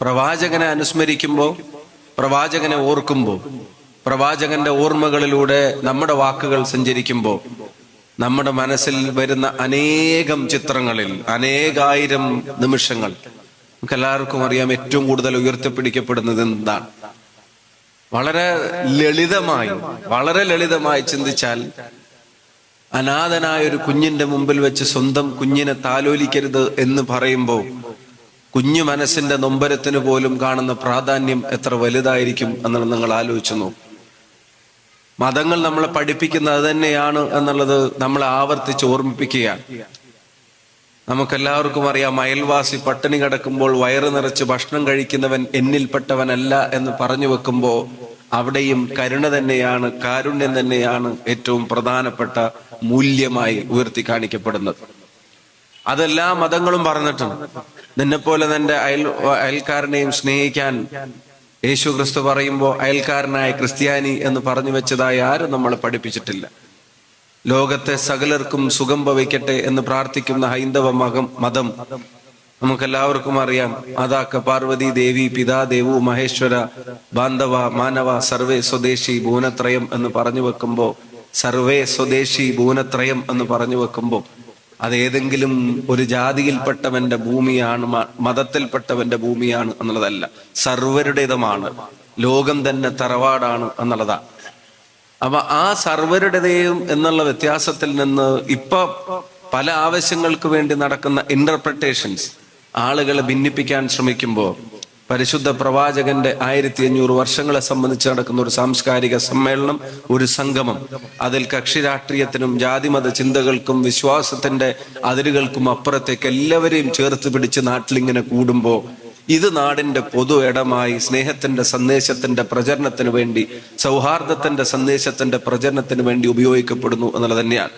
പ്രവാചകനെ അനുസ്മരിക്കുമ്പോൾ പ്രവാചകനെ ഓർക്കുമ്പോൾ പ്രവാചകന്റെ ഓർമ്മകളിലൂടെ നമ്മുടെ വാക്കുകൾ സഞ്ചരിക്കുമ്പോൾ നമ്മുടെ മനസ്സിൽ വരുന്ന അനേകം ചിത്രങ്ങളിൽ അനേകായിരം നിമിഷങ്ങൾ നമുക്ക് എല്ലാവർക്കും അറിയാം ഏറ്റവും കൂടുതൽ ഉയർത്തിപ്പിടിക്കപ്പെടുന്നത് എന്താണ്. വളരെ ലളിതമായി വളരെ ലളിതമായി ചിന്തിച്ചാൽ അനാഥനായ ഒരു കുഞ്ഞിന്റെ മുമ്പിൽ വെച്ച് സ്വന്തം കുഞ്ഞിനെ താലോലിക്കരുത് എന്ന് പറയുമ്പോൾ കുഞ്ഞു മനസ്സിന്റെ നൊമ്പരത്തിന് പോലും കാണുന്ന പ്രാധാന്യം എത്ര വലുതായിരിക്കും എന്നുള്ളത് നിങ്ങൾ ആലോചിച്ചു നോക്കും. മതങ്ങൾ നമ്മളെ പഠിപ്പിക്കുന്നത് തന്നെയാണ് എന്നുള്ളത് നമ്മളെ ആവർത്തിച്ച് ഓർമ്മിപ്പിക്കുകയാണ്. നമുക്കെല്ലാവർക്കും അറിയാം അയൽവാസി പട്ടിണി കിടക്കുമ്പോൾ വയറ് നിറച്ച് ഭക്ഷണം കഴിക്കുന്നവൻ എന്നിൽപ്പെട്ടവനല്ല എന്ന് പറഞ്ഞു വെക്കുമ്പോൾ അവിടെയും കരുണ തന്നെയാണ് കാരുണ്യം തന്നെയാണ് ഏറ്റവും പ്രധാനപ്പെട്ട മൂല്യമായി ഉയർത്തി കാണിക്കപ്പെടുന്നത്. അതെല്ലാ മതങ്ങളും പറഞ്ഞിട്ടുണ്ട്. നിന്നെപ്പോലെ നിന്റെ അയൽ അയൽക്കാരനെയും സ്നേഹിക്കാൻ യേശു ക്രിസ്തു പറയുമ്പോൾ അയൽക്കാരനായ ക്രിസ്ത്യാനി എന്ന് പറഞ്ഞു വെച്ചതായി ആരും നമ്മളെ പഠിപ്പിച്ചിട്ടില്ല. ലോകത്തെ സകലർക്കും സുഖം ഭവിക്കട്ടെ എന്ന് പ്രാർത്ഥിക്കുന്ന ഹൈന്ദവ മകം മതം നമുക്കെല്ലാവർക്കും അറിയാം. മാതാക്ക പാർവതി ദേവി പിതാ ദേവു മഹേശ്വര ബാന്ധവ മാനവ സർവേ സ്വദേശി ഭൂനത്രയം എന്ന് പറഞ്ഞു വെക്കുമ്പോ സർവേ സ്വദേശി ഭൂനത്രയം എന്ന് പറഞ്ഞു വെക്കുമ്പോ അത് ഏതെങ്കിലും ഒരു ജാതിയിൽപ്പെട്ടവന്റെ ഭൂമിയാണ് മതത്തിൽപ്പെട്ടവന്റെ ഭൂമിയാണ് എന്നുള്ളതല്ല. സർവരുടേതുമാണ്. ലോകം തന്നെ തറവാടാണ് എന്നുള്ളതാ. അപ്പൊ ആ സർവരുടേതയും എന്നുള്ള വ്യത്യാസത്തിൽ നിന്ന് ഇപ്പൊ പല ആവശ്യങ്ങൾക്ക് വേണ്ടി നടക്കുന്ന ഇന്റർപ്രിട്ടേഷൻസ് ആളുകളെ ഭിന്നിപ്പിക്കാൻ ശ്രമിക്കുമ്പോൾ പരിശുദ്ധ പ്രവാചകന്റെ ആയിരത്തി അഞ്ഞൂറ് വർഷങ്ങളെ സംബന്ധിച്ച് നടക്കുന്ന ഒരു സാംസ്കാരിക സമ്മേളനം ഒരു സംഗമം. അതിൽ കക്ഷി രാഷ്ട്രീയത്തിനും ജാതിമത ചിന്തകൾക്കും വിശ്വാസത്തിന്റെ അതിരുകൾക്കും അപ്പുറത്തേക്ക് എല്ലാവരെയും ചേർത്ത് പിടിച്ച് നാട്ടിലിങ്ങനെ കൂടുമ്പോൾ ഇത് നാടിന്റെ പൊതു ഇടമായി സ്നേഹത്തിന്റെ സന്ദേശത്തിന്റെ പ്രചരണത്തിന് വേണ്ടി സൗഹാർദ്ദത്തിന്റെ സന്ദേശത്തിന്റെ പ്രചരണത്തിന് വേണ്ടി ഉപയോഗിക്കപ്പെടുന്നു എന്നുള്ളത് തന്നെയാണ്.